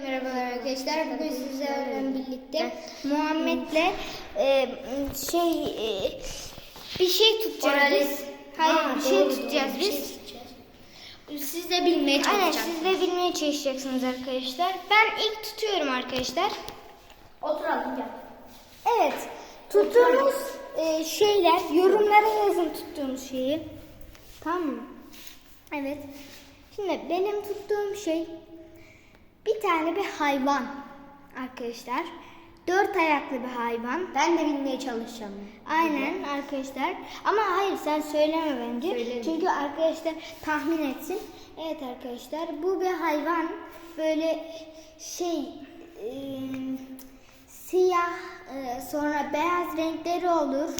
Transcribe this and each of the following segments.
Merhabalar arkadaşlar. Bugün sizlerle birlikte Muhammed'le e, şey e, bir şey tutacağız Orale- biz. Hayır Ha, bir şey doğru, tutacağız doğru, bir şey biz. Siz de bilmeye Aynen, çalışacaksınız. siz Siz de bilmeye çalışacaksınız arkadaşlar. Ben ilk tutuyorum arkadaşlar. Oturalım gel. Evet. Tuttuğumuz e, şeyler yorumlara yazın tuttuğumuz şeyi. Tamam mı? Evet. Şimdi benim tuttuğum şey bir tane bir hayvan arkadaşlar. Dört ayaklı bir hayvan. Ben de bilmeye çalışacağım. Aynen arkadaşlar. Ama hayır sen söyleme bence. Söylerim. Çünkü arkadaşlar tahmin etsin. Evet arkadaşlar bu bir hayvan. Böyle şey e, siyah e, sonra beyaz renkleri olur.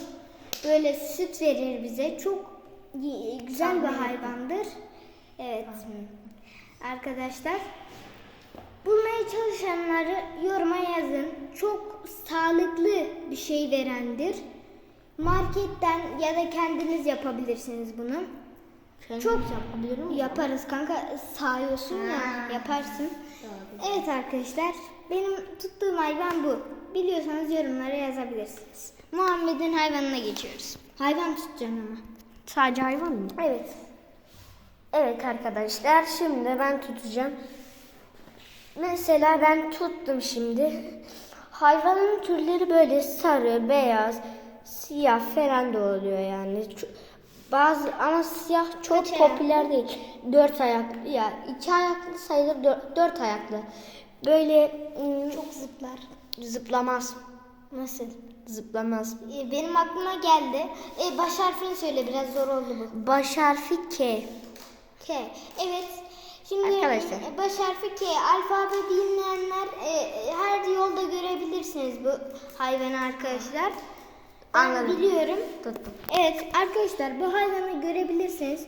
Böyle süt verir bize. Çok güzel bir Tahmin ettim. hayvandır. Evet. Arkadaşlar Bulmaya çalışanları yoruma yazın. Çok sağlıklı bir şey verendir. Marketten ya da kendiniz yapabilirsiniz bunu. Çok yapabilir miyim? yaparız kanka sağıyorsun ya Ha. yaparsın. Evet arkadaşlar benim tuttuğum hayvan bu. Biliyorsanız yorumlara yazabilirsiniz. Muhammed'in hayvanına geçiyoruz. Hayvan tutacağım ama. Sadece hayvan mı? Evet. Evet arkadaşlar şimdi ben tutacağım. Mesela ben tuttum şimdi. Hayvanın türleri böyle sarı, beyaz, siyah falan da oluyor yani. Bazı ama siyah çok Kaç ayaklı? popüler değil. Dört ayaklı ya iki ayaklı sayılır dört, dört ayaklı. Böyle Çok zıplar. zıplamaz. Nasıl? Zıplamaz. Ee, Benim aklıma geldi. Ee, baş harfini söyle biraz zor oldu bu. Baş harfi K. K. Evet. Şimdi Arkadaşlar. e, baş harfi K. Alfabe bilmeyenler e, her yolda görebilirsiniz bu hayvanı arkadaşlar. Ben Anladım. biliyorum. Tuttum. Evet arkadaşlar bu hayvanı görebilirsiniz.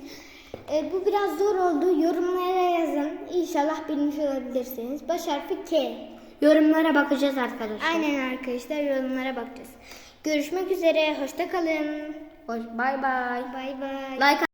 E, bu biraz zor oldu. Yorumlara yazın. İnşallah bilmiş olabilirsiniz. Baş harfi K. Yorumlara bakacağız arkadaşlar. Aynen arkadaşlar yorumlara bakacağız. Görüşmek üzere. Hoşça kalın. Hoş, bye bye. Bay bay. Like